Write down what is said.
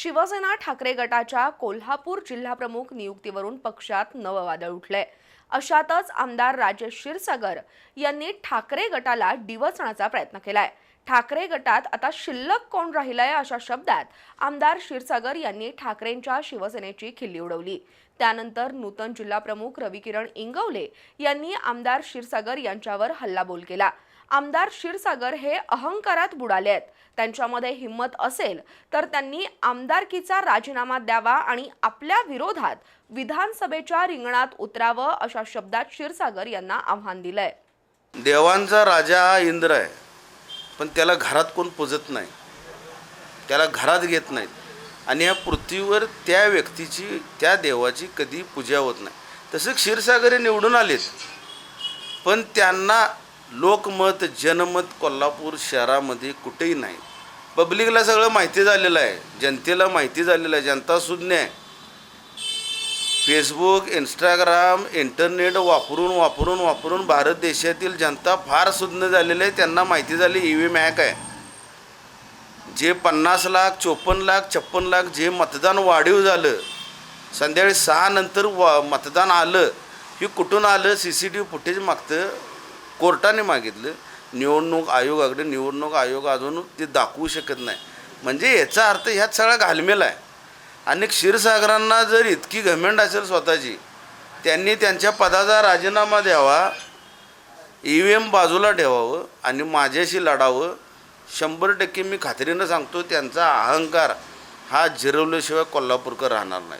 शिवसेना ठाकरे गटाच्या कोल्हापूर जिल्हाप्रमुख नियुक्तीवरून पक्षात नवं वादळ उठलंय. अशातच आमदार राजेश क्षीरसागर यांनी ठाकरे गटाला डिवचण्याचा प्रयत्न केलाय. ठाकरे गटात आता शिल्लक कोण राहिलंय अशा शब्दात आमदार क्षीरसागर यांनी ठाकरेंच्या शिवसेनेची खिल्ली उडवली. त्यानंतर नूतन जिल्हाप्रमुख रविकिरण इंगवले यांनी आमदार क्षीरसागर यांच्यावर हल्लाबोल केला. आमदार क्षीरसागर हे अहंकारात बुडाले आहेत. त्यांच्यामध्ये हिंमत असेल तर त्यांनी आमदारकीचा राजीनामा द्यावा आणि आपल्या विरोधात विधानसभेच्या रिंगणात उतरावं अशा शब्दात क्षीरसागर यांना आव्हान दिलंय. देवांचा राजा हा इंद्र आहे. पण त्याला घरात कोण पूजत नाही. त्याला घरात घेत नाहीत. आणि या पृथ्वीवर त्या व्यक्तीची त्या देवाची कधी पूजा होत नाही. तसं क्षीरसागर हे निवडून आलेत. पण त्यांना लोकमत जनमत कोल्हापूर शहरामध्ये कुठेही नाही. पब्लिकला सगळं माहिती झालेलं आहे. जनतेला माहिती झालेलं आहे. जनता सुज्ञ आहे. फेसबुक इंस्टाग्राम इंटरनेट वापरून वापरून वापरून भारत देशातील जनता फार सुज्ञ झालेली आहे. त्यांना माहिती झाली ई व्ही मॅक आहे. जे पन्नास लाख चोपन्न लाख छप्पन लाख जे मतदान वाढीव झालं संध्याकाळी सहा नंतर वा मतदान आलं हे कुठून आलं? C C T V footage मागतं कोर्टाने मागितलं निवडणूक आयोगाकडे निवडणूक आयोग अजून ते दाखवू शकत नाही. म्हणजे याचा अर्थ ह्यात सगळा घालमेला आहे. आणि क्षीरसागरांना जर इतकी घमेंड असेल स्वतःची त्यांनी त्यांच्या पदाचा राजीनामा द्यावा ई व्ही एम बाजूला ठेवावं आणि माझ्याशी लढावं शंभर टक्के मी खात्रीनं सांगतो त्यांचा अहंकार हा जिरवल्याशिवाय कोल्हापूरकर राहणार नाही.